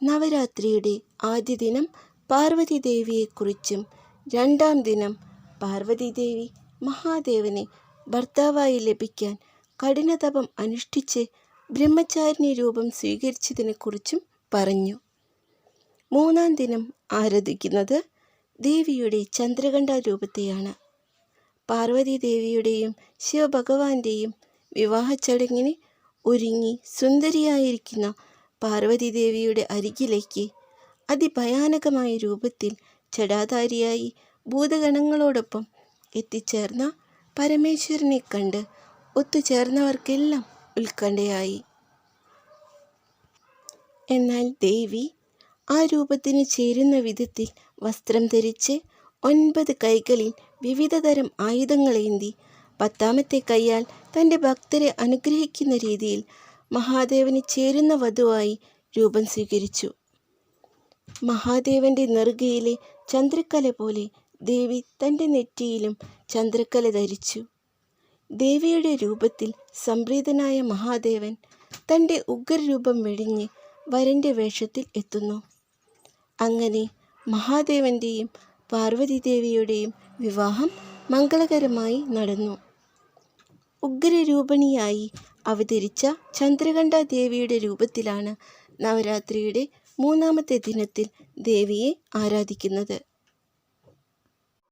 നവരാത്രിയുടെ ആദ്യ ദിനം പാർവതി ദേവിയെക്കുറിച്ചും രണ്ടാം ദിനം പാർവതി ദേവി മഹാദേവനെ ഭർത്താവായി ലഭിക്കാൻ കഠിനതപം അനുഷ്ഠിച്ച് ബ്രഹ്മചാരിണി രൂപം സ്വീകരിച്ചതിനെക്കുറിച്ചും പറഞ്ഞു. മൂന്നാം ദിനം ആരാധിക്കുന്നത് ദേവിയുടെ ചന്ദ്രകണ്ഠ രൂപത്തെയാണ്. പാർവതി ദേവിയുടെയും ശിവഭഗവാന്റെയും വിവാഹ ചടങ്ങിന് ഒരുങ്ങി സുന്ദരിയായിരിക്കുന്ന പാർവതി ദേവിയുടെ അരികിലേക്ക് അതിഭയാനകമായ രൂപത്തിൽ ജടാധാരിയായി ഭൂതഗണങ്ങളോടൊപ്പം എത്തിച്ചേർന്ന പരമേശ്വരനെ കണ്ട് ഒത്തുചേർന്നവർക്കെല്ലാം ഉത്കണ്ഠയായി. എന്നാൽ ദേവി ആ രൂപത്തിന് ചേരുന്ന വിധത്തിൽ വസ്ത്രം ധരിച്ച് ഒൻപത് കൈകളിൽ വിവിധതരം ആയുധങ്ങളേന്തി പത്താമത്തെ കൈയാൽ തന്റെ ഭക്തരെ അനുഗ്രഹിക്കുന്ന രീതിയിൽ മഹാദേവന് ചേരുന്ന വധുവായി രൂപം സ്വീകരിച്ചു. മഹാദേവന്റെ നെറുകയിലെ ചന്ദ്രക്കല പോലെ ദേവി തന്റെ നെറ്റിയിലും ചന്ദ്രക്കല ധരിച്ചു. ദേവിയുടെ രൂപത്തിൽ സംപ്രീതനായ മഹാദേവൻ തന്റെ ഉഗ്രരൂപം വെടിഞ്ഞ് വരന്റെ വേഷത്തിൽ എത്തുന്നു. അങ്ങനെ മഹാദേവന്റെയും പാർവതിദേവിയുടെയും വിവാഹം മംഗളകരമായി നടന്നു. ഉഗ്രരൂപിണിയായി അവതരിച്ച ചന്ദ്രകണ്ഠ ദേവിയുടെ രൂപത്തിലാണ് നവരാത്രിയുടെ മൂന്നാമത്തെ ദിനത്തിൽ ദേവിയെ ആരാധിക്കുന്നത്.